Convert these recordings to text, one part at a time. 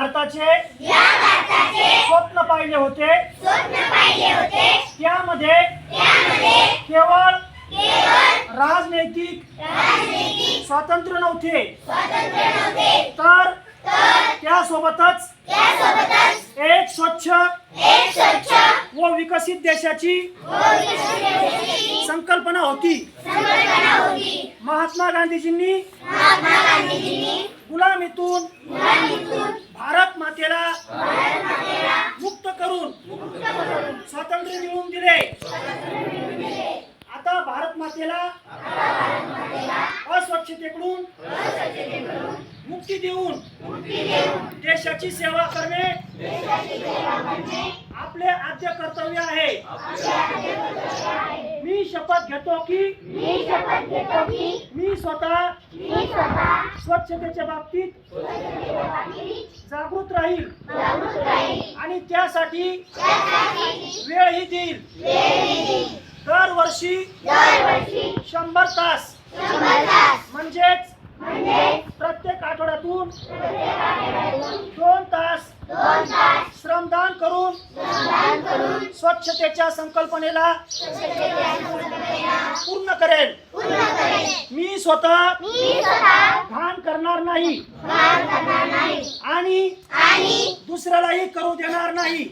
भारताचे स्वप्न पाहिले होते. त्यामध्ये केवळ राजनैतिक स्वातंत्र्य नव्हते. तर त्यासोबतच एक स्वच्छ व विकसित देशाची संकल्पना होती. महात्मा गांधीजींनी गुलामीतून भारत मातेला मुक्त करून स्वातंत्र्य मिळवून दिले. आता भारत मातेला अस्वच्छतेकडून मुक्ती देऊन देशाची सेवा करणे आपले आद्य कर्तव्य आहे. मी शपथ घेतो की मी स्वतः स्वच्छतेच्या बाबतीत जागृत राहील. आणि त्यासाठी वेळही देईल. दरवर्षी शंभर तास. म्हणजेच प्रत्येक आठवड्यातून दोन तास श्रमदान करून स्वच्छतेच्या संकल्पनेला पूर्ण करेल. मी स्वतः घाण करणार नाही. आणि दुसऱ्यालाही करू देणार नाही.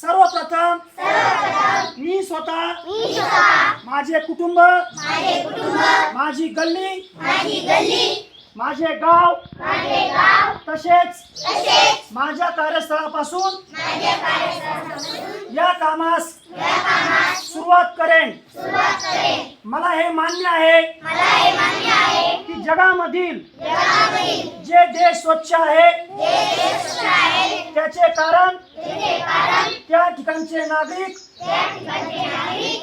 सर्वप्रथम मी स्वतः माझे कुटुंब माझी गल्ली माझे गाव तसेच माझ्या कार्यस्थळापासून या कामास सुरुवात करेन. मला हे मान्य आहे की जगामधील जे देश स्वच्छ आहे त्याचे कारण त्या ठिकाणचे नागरिक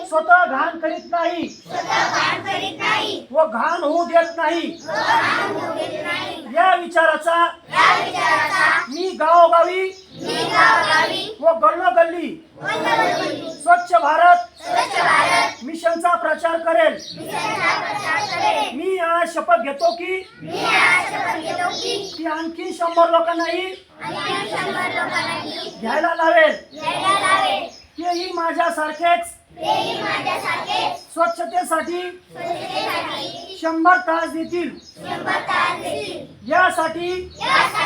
स्वतः घाण करीत नाही. व घाण होऊ देत नाही. या विचाराचा मी गावोगावी. व गल्लोगल्ली. स्वच्छ भारत. मिशनचा प्रचार करेल. मी आज शपथ घेतो की. ती आणखी शंभर लोकांनाही. घ्यायला लावेल. तेही माझ्यासारखेच. स्वच्छतेसाठी. शंभर तास देतील. यासाठी.